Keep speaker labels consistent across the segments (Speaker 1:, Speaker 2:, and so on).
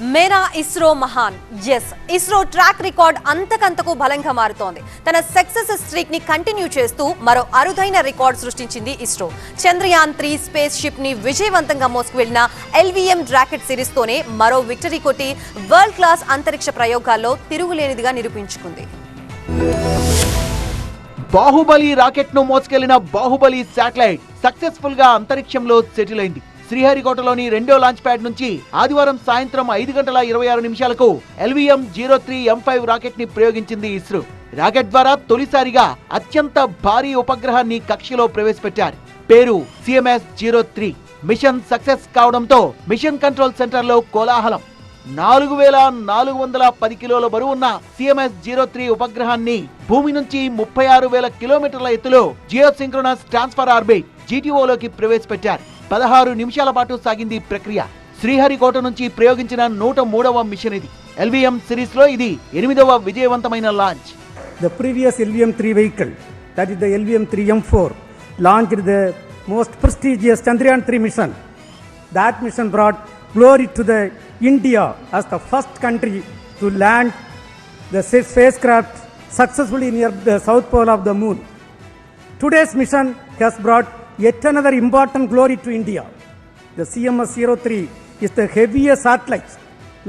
Speaker 1: మేరా ఇస్రో మహాన్. Yes ISRO track record అంతకంతకు బలంగా మారుతోంది. తన సక్సెస్ స్ట్రీక్ని కంటిన్యూ చేస్తూ మరో అరుదైన రికార్డ్ సృష్టించింది ఇస్రో. చంద్రయాన్ త్రీ స్పేస్ షిప్ని విజయవంతంగా మోసుకువెళ్ళిన ఎల్వీఎం రాకెట్ సిరీస్ తోనే మరో విక్టరీ కొట్టి వరల్డ్ క్లాస్ అంతరిక్ష ప్రయోగాల్లో తిరుగులేనిదిగా నిరూపించుకుంది.
Speaker 2: బాహుబలి రాకెట్ను మోసుకెళ్ళిన బాహుబలి శాటిలైట్ సక్సెస్ఫుల్గా అంతరిక్షంలో సెటిల్ అయింది. శ్రీహరికోటలోని రెండో లాంచ్ ప్యాడ్ నుంచి ఆదివారం సాయంత్రం ఐదు గంటల ఇరవై ఆరు నిమిషాలకు LVM zero three M five రాకెట్ని ప్రయోగించింది ఇస్రో. రాకెట్ ద్వారా తొలిసారిగా అత్యంత భారీ ఉపగ్రహాన్ని కక్షలో ప్రవేశపెట్టారు. పేరు CMS zero three. Mission success కావడంతో మిషన్ కంట్రోల్ సెంటర్లో కోలాహలం. నాలుగు వేల నాలుగు వందల పది కిలోల బరువున్న సిఎంఎస్ జీరో త్రీ ఉపగ్రహాన్ని భూమి నుంచి ముప్పై ఆరు వేల కిలోమీటర్ల ఎత్తులో జియోసింక్రోనస్ ట్రాన్స్ఫర్ ఆర్బిట్ జీటీఓలోకి ప్రవేశపెట్టారు. పదహారు నిమిషాల పాటు సాగింది ప్రక్రియ. శ్రీహరికోట నుంచి ప్రయోగించిన నూట మూడవ మిషన్ ఇది. ఎల్విఎం సిరీస్లో ఇది ఎనిమిదవ విజయవంతమైన launch
Speaker 3: the previous LVM three vehicle that is the LVM three M four launch the most prestigious Chandrayaan three mission that mission brought glory to the India as the first country to land the spacecraft successful in the south pole of the moon today's mission has brought yet another important glory to India. The CMS-03 is the heaviest satellite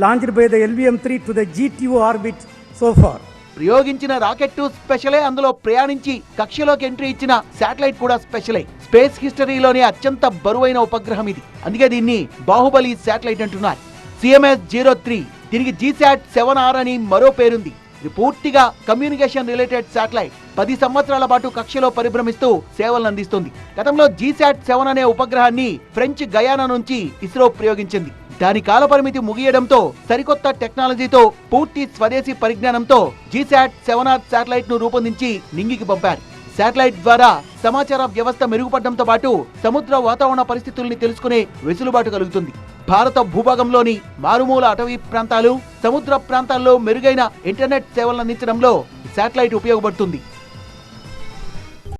Speaker 3: launched by the LVM-3 to the GTO orbit so far.
Speaker 2: ప్రయోగించిన rocket స్పెషలే అందులో ప్రయాణించి కక్షలోకి entry ఇచ్చిన satellite కూడా స్పెషలే. Space హిస్టరీలోనే అత్యంత బరువైన ఉపగ్రహం ఇది. అందుకే దీన్ని బాహుబలి శాటిలైట్ అంటున్నారు. సిఎంఎస్ జీరో త్రీ దీనికి జీశాట్ సెవెన్ ఆర్ అని మరో పేరుంది. ఇది పూర్తిగా కమ్యూనికేషన్ రిలేటెడ్ శాటిలైట్. పది సంవత్సరాల పాటు కక్షలో పరిభ్రమిస్తూ సేవలను అందిస్తుంది. గతంలో జీశాట్ సెవెన్ అనే ఉపగ్రహాన్ని ఫ్రెంచ్ గయానా నుంచి ఇస్రో ప్రయోగించింది. దాని కాలపరిమితి ముగియడంతో సరికొత్త టెక్నాలజీతో పూర్తి స్వదేశీ పరిజ్ఞానంతో జీశాట్ సెవెన్ ఆర్ శాటిలైట్ను రూపొందించి నింగికి పంపారు. శాటిలైట్ ద్వారా సమాచార వ్యవస్థ మెరుగుపడడంతో పాటు సముద్ర వాతావరణ పరిస్థితుల్ని తెలుసుకునే వెసులుబాటు కలుగుతుంది. భారత భూభాగంలోని మారుమూల అటవీ ప్రాంతాలు సముద్ర ప్రాంతాల్లో మెరుగైన ఇంటర్నెట్ సేవలను అందించడంలో శాటిలైట్ ఉపయోగపడుతుంది.